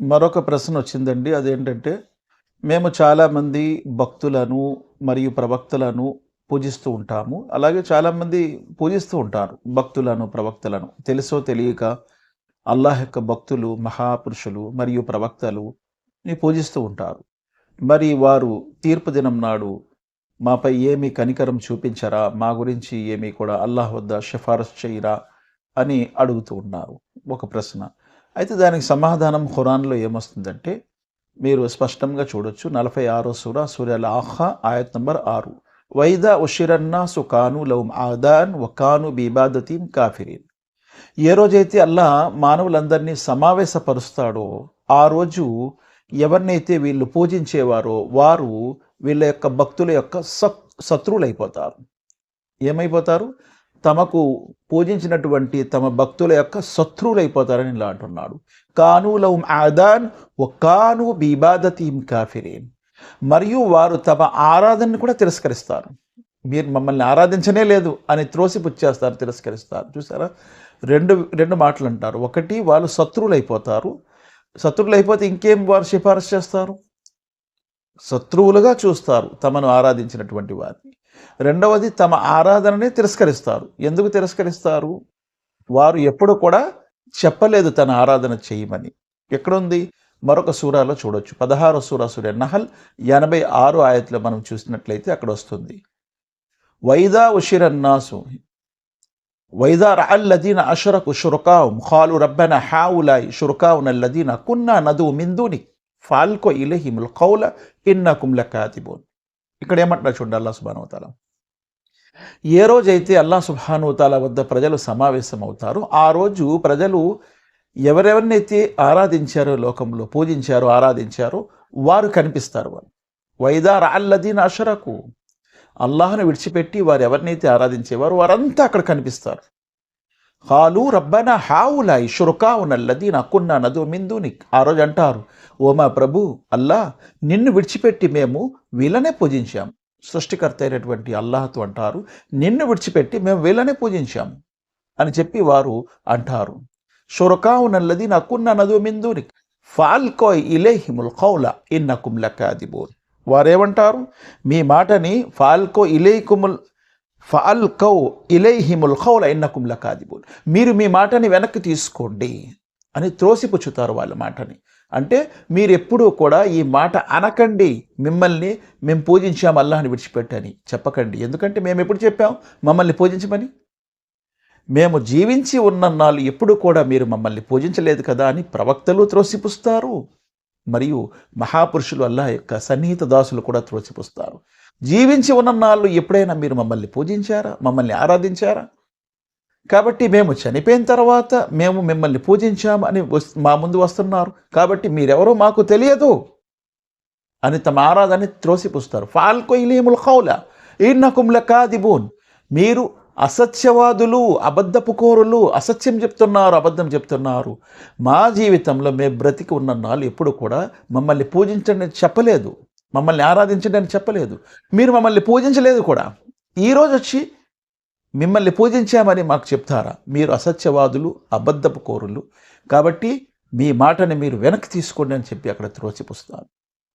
మరొక ప్రశ్న వచ్చిందండి. అదేంటంటే మేము చాలామంది భక్తులను మరియు ప్రవక్తలను పూజిస్తూ ఉంటాము. అలాగే చాలామంది పూజిస్తూ ఉంటారు భక్తులను ప్రవక్తలను. తెలుసో తెలియక అల్లాహ్ యొక్క భక్తులు మహాపురుషులు మరియు ప్రవక్తలు పూజిస్తూ ఉంటారు. మరి వారు తీర్పు దినం నాడు మాపై ఏమి కనికరం చూపించరా? మా గురించి ఏమి కూడా అల్లాహ్ వద్ద సిఫారసు చేయరా? అని అడుగుతూ ఉన్నారు. ఒక ప్రశ్న. అయితే దానికి సమాధానం ఖురాన్లో ఏమొస్తుందంటే మీరు స్పష్టంగా చూడొచ్చు. నలభై ఆరో సూర సూర్యల ఆహా ఆయత్ నంబర్ ఆరు. వైదా ఉషిరన్నా సుకాను లవ్ ఆదాన్ వకాను బీబాదతీం కాఫిరీన్. ఏ రోజైతే అల్లా మానవులందరినీ సమావేశపరుస్తాడో ఆ రోజు ఎవరినైతే వీళ్ళు పూజించేవారో వారు వీళ్ళ యొక్క భక్తుల యొక్క సత్ శత్రువులైపోతారు. ఏమైపోతారు? తమకు పూజించినటువంటి తమ భక్తుల యొక్క శత్రువులైపోతారని ఇలా అంటున్నాడు. కాను లౌమ్ ఆదాన్ కాను బీబాదతీం కాఫిరేన్. మరియు వారు తమ ఆరాధనను కూడా తిరస్కరిస్తారు. మీరు మమ్మల్ని ఆరాధించనే లేదు అని త్రోసిపుచ్చేస్తారు తిరస్కరిస్తారు. చూసారా? రెండు రెండు మాటలు అంటారు ఒకటి వాళ్ళు శత్రువులైపోతారు. శత్రువులైపోతే ఇంకేం వారు సిఫారసు చేస్తారు? శత్రువులుగా చూస్తారు తమను ఆరాధించినటువంటి వారిని. రెండవది తమ ఆరాధనని తిరస్కరిస్తారు. ఎందుకు తిరస్కరిస్తారు? వారు ఎప్పుడు కూడా చెప్పలేదు తన ఆరాధన చేయమని. ఎక్కడుంది? మరొక సూరాలో చూడొచ్చు. పదహారో సూరా సూర్య నహల్ ఎనభై ఆరు ఆయతలో మనం చూసినట్లయితే అక్కడ వస్తుంది. వైదా ఉషిరన్నాసు. వైదా రఅల్లదీన అషరకు షురకావు. ఖాలు రబ్బన హావులాయి షురకావున అల్లదీన కున్నా నదు మిందుని. ఫాల్కో ఇలహిముల్ కౌల ఇన్నకుం లకాతిబోన్. ఇక్కడ ఏమంటున్నారు చూడండి అల్లా సుబానవతాల ఏ రోజైతే అల్లా సుబానువతాల వద్ద ప్రజలు సమావేశం అవుతారో ఆ రోజు ప్రజలు ఎవరెవరినైతే ఆరాధించారో లోకంలో పూజించారో ఆరాధించారో వారు కనిపిస్తారు వాళ్ళు. వైదార్ అల్లదీన్ అషరకు. అల్లాహను విడిచిపెట్టి వారు ఎవరినైతే ఆరాధించేవారు వారంతా అక్కడ కనిపిస్తారు. హాలు రబ్బన హావులాయి షురుకావునల్లదీన్ నాకున్న నదు మిందుని ఆ రోజు అంటారు ఓమా ప్రభు అల్లా నిన్ను విడిచిపెట్టి మేము వీళ్ళనే పూజించాం సృష్టికర్త అయినటువంటి అల్లాహతో అంటారు నిన్ను విడిచిపెట్టి మేము వీళ్ళనే పూజించాము. అని చెప్పి వారు అంటారు షురకావునల్లది నాకున్న నదు మిందుని ఫాల్కోయ్ ఇలేహిముల్ కౌల ఇన్నకుం లకాదిబోన్. వారేమంటారు మీ మాటని ఫాల్కో ఇలేకుముల్ ఫాల్కౌ ఇలైహిముల్ ఖౌల ఇన్నకుం లకాదిబుల్ మీరు మీ మాటని వెనక్కి తీసుకోండి అని త్రోసిపుచ్చుతారు వాళ్ళ మాటని. అంటే మీరు ఎప్పుడూ కూడా ఈ మాట అనకండి. మిమ్మల్ని మేము పూజించాం అల్లాహని విడిచిపెట్టని చెప్పకండి. ఎందుకంటే మేము ఎప్పుడు చెప్పాం? మమ్మల్ని పూజించమని. మేము జీవించి ఉన్నన్నాళ్ళు ఎప్పుడు కూడా మీరు మమ్మల్ని పూజించలేదు కదా అని ప్రవక్తలు త్రోసిపుస్తారు. మరియు మహాపురుషులు అల్లా యొక్క సన్నిహిత దాసులు కూడా త్రోసిపుస్తారు. జీవించి ఉన్న నాళ్ళు ఎప్పుడైనా మీరు మమ్మల్ని పూజించారా? మమ్మల్ని ఆరాధించారా? కాబట్టి మేము చనిపోయిన తర్వాత మేము మిమ్మల్ని పూజించాము అని మా ముందు వస్తున్నారు. కాబట్టి మీరెవరో మాకు తెలియదు అని తమ ఆరాధన త్రోసిపుస్తారు. ఫాల్కో ఇలీముల్ ఖౌల నకుమ్ల కాదిబూన్ మీరు అసత్యవాదులు అబద్ధపు కోరులు అసత్యం చెప్తున్నారు అబద్ధం చెప్తున్నారు. మా జీవితంలో మేము బ్రతికి ఉన్న నాళ్ళు ఎప్పుడు కూడా మమ్మల్ని పూజించండి అని చెప్పలేదు. మమ్మల్ని ఆరాధించండి అని చెప్పలేదు. మీరు మమ్మల్ని పూజించలేదు కూడా. ఈరోజు వచ్చి మిమ్మల్ని పూజించామని మాకు చెప్తారా? మీరు అసత్యవాదులు అబద్ధపు కోరులు. కాబట్టి మీ మాటని మీరు వెనక్కి తీసుకోండి అని చెప్పి అక్కడ త్రోసిపుస్తారు